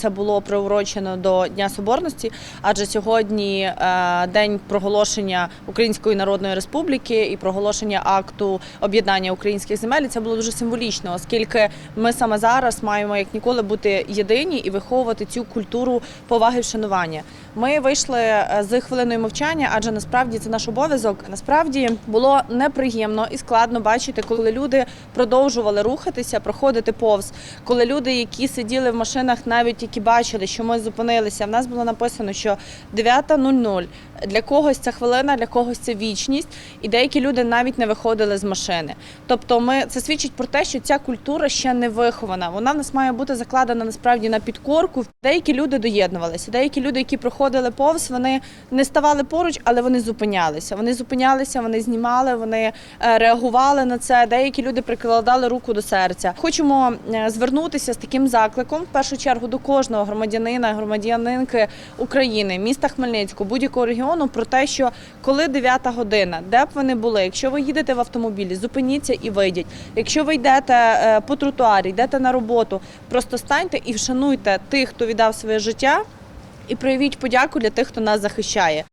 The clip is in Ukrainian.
це було приурочено до Дня Соборності, адже сьогодні е, день проголошення Української Народної Республіки і проголошення акту об'єднання українських земель. І це було дуже символічно, оскільки ми саме зараз маємо як ніколи бути єдині і виховувати цю культуру поваги вшанування. Ми вийшли е, з хвилиною мовчання, адже насправді це наш обов'язок. Насправді було неприємно і складно бачити, коли люди продовжували рухатися, проходити повз. Коли люди, які сиділи в машинах, навіть які бачили, що ми зупинилися, в нас було написано, що 9.00. Для когось це хвилина, для когось це вічність, і деякі люди навіть не виходили з машини. Тобто, ми це свідчить про те, що ця культура ще не вихована. Вона в нас має бути закладена насправді на підкорку. Деякі люди доєднувалися. Деякі люди, які проходили повз, вони не ставали поруч, але вони зупинялися. Вони зупинялися, вони знімали, вони е, реагували на це. Деякі люди прикладали руку до серця. Хочемо е, звернутися з таким закликом в першу чергу до кожного громадянина, громадянинки України, міста Хмельницького, будь-якого регіону про те, що коли 9 година, де б вони були, якщо ви їдете в автомобілі, зупиніться і вийдіть. Якщо ви йдете е, по тротуарі, йдете на роботу, просто станьте і вшануйте тих, хто віддав своє життя, і проявіть подяку для тих, хто нас захищає.